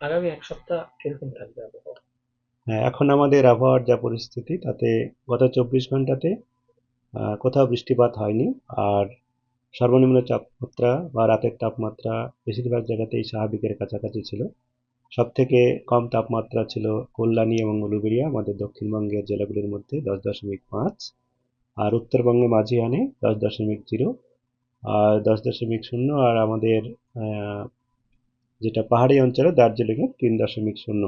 আগামী এক সপ্তাহ কীরকম থাকবে আবহাওয়া? হ্যাঁ এখন আমাদের আবহাওয়ার যা পরিস্থিতি, তাতে গত চব্বিশ ঘন্টাতে কোথাও বৃষ্টিপাত হয়নি। আর সর্বনিম্ন তাপমাত্রা বা রাতের তাপমাত্রা বেশিরভাগ জায়গাতেই স্বাভাবিকের কাছাকাছি ছিল। সব থেকে কম তাপমাত্রা ছিল কল্যাণী এবং উলুবেড়িয়া, আমাদের দক্ষিণবঙ্গের জেলাগুলির মধ্যে দশ দশমিক পাঁচ। আর উত্তরবঙ্গে মাঝিহানে দশ দশমিক জিরো, আর দশ দশমিক শূন্য, আর আমাদের যেটা পাহাড়ি অঞ্চলে দার্জিলিংয়ে তিন দশমিক শূন্য।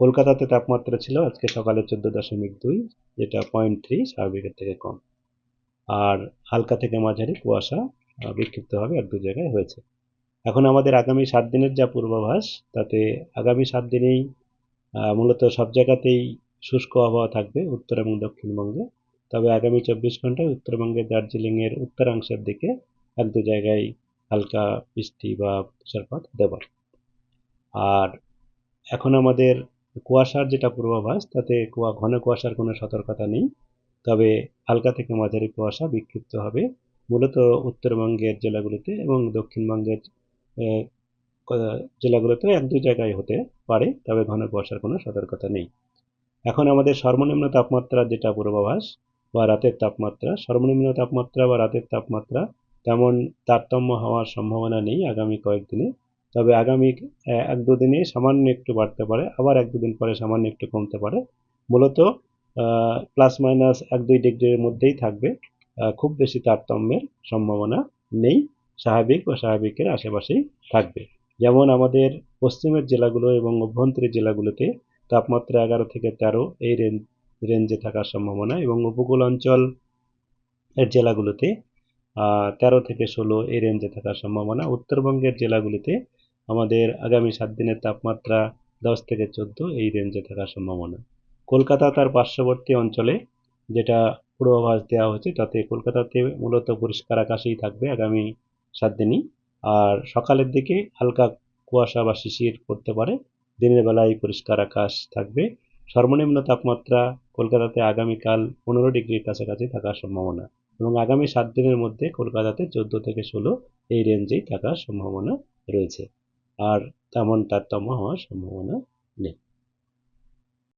কলকাতাতে তাপমাত্রা ছিল আজকে সকালে চোদ্দ দশমিক দুই, যেটা পয়েন্ট থ্রি স্বাভাবিকের থেকে কম। আর হালকা থেকে মাঝারি কুয়াশা বিক্ষিপ্তভাবে এক দু জায়গায় হয়েছে। এখন আমাদের আগামী সাত দিনের যা পূর্বাভাস, তাতে আগামী সাত দিনেই মূলত সব জায়গাতেই শুষ্ক আবহাওয়া থাকবে উত্তর এবং দক্ষিণবঙ্গে। তবে আগামী চব্বিশ ঘন্টায় উত্তরবঙ্গের দার্জিলিংয়ের উত্তরাংশের দিকে এক দু জায়গায় হালকা বৃষ্টি বা তুষারপাত হতে পারে আর এখন আমাদের কুয়াশার যেটা পূর্বাভাস, তাতে কুয়া, ঘন কুয়াশার কোনো সতর্কতা নেই। তবে হালকা থেকে মাঝারি কুয়াশা বিক্ষিপ্ত হবে। মূলত উত্তরবঙ্গের জেলাগুলিতে এবং দক্ষিণবঙ্গের জেলাগুলোতে এক দু জায়গায় হতে পারে, তবে ঘন কুয়াশার কোনো সতর্কতা নেই। এখন আমাদের সর্বনিম্ন তাপমাত্রা যেটা পূর্বাভাস বা রাতের তাপমাত্রা, সর্বনিম্ন তাপমাত্রা বা রাতের তাপমাত্রা তেমন তারতম্য হওয়ার সম্ভাবনা নেই আগামী কয়েকদিনে। তবে আগামী এক দুদিনে সামান্য একটু বাড়তে পারে, আবার এক দুদিন পরে সামান্য একটু কমতে পারে। মূলত প্লাস মাইনাস এক দুই ডিগ্রির মধ্যেই থাকবে খুব বেশি তারতম্যের সম্ভাবনা নেই, স্বাভাবিক বা স্বাভাবিকের আশেপাশেই থাকবে। যেমন আমাদের পশ্চিমের জেলাগুলো এবং অভ্যন্তরীণ জেলাগুলোতে তাপমাত্রা এগারো থেকে তেরো এই রেঞ্জ রেঞ্জে থাকার সম্ভাবনা এবং উপকূল অঞ্চল এর জেলাগুলোতে তেরো থেকে ষোলো এই রেঞ্জে থাকার সম্ভাবনা। উত্তরবঙ্গের জেলাগুলিতে আমাদের আগামী সাত দিনের তাপমাত্রা দশ থেকে চোদ্দ এই রেঞ্জে থাকার সম্ভাবনা। কলকাতা তার পার্শ্ববর্তী অঞ্চলে যেটা পূর্বাভাস দেওয়া হয়েছে তাতে কলকাতাতে মূলত পরিষ্কার আকাশেই থাকবে আগামী সাত দিনই। আর সকালের দিকে হালকা কুয়াশা বা শিশির পড়তে পারে। দিনের বেলায় পরিষ্কার আকাশ থাকবে। সর্বনিম্ন তাপমাত্রা কলকাতাতে আগামীকাল পনেরো ডিগ্রির কাছাকাছি থাকার সম্ভাবনা। এবং আগামী সাত দিনের মধ্যে কলকাতাতে চোদ্দ থেকে ষোলো এই রেঞ্জেই থাকার সম্ভাবনা রয়েছে। আর তেমন তারতম্য হওয়ার সম্ভাবনা নেই।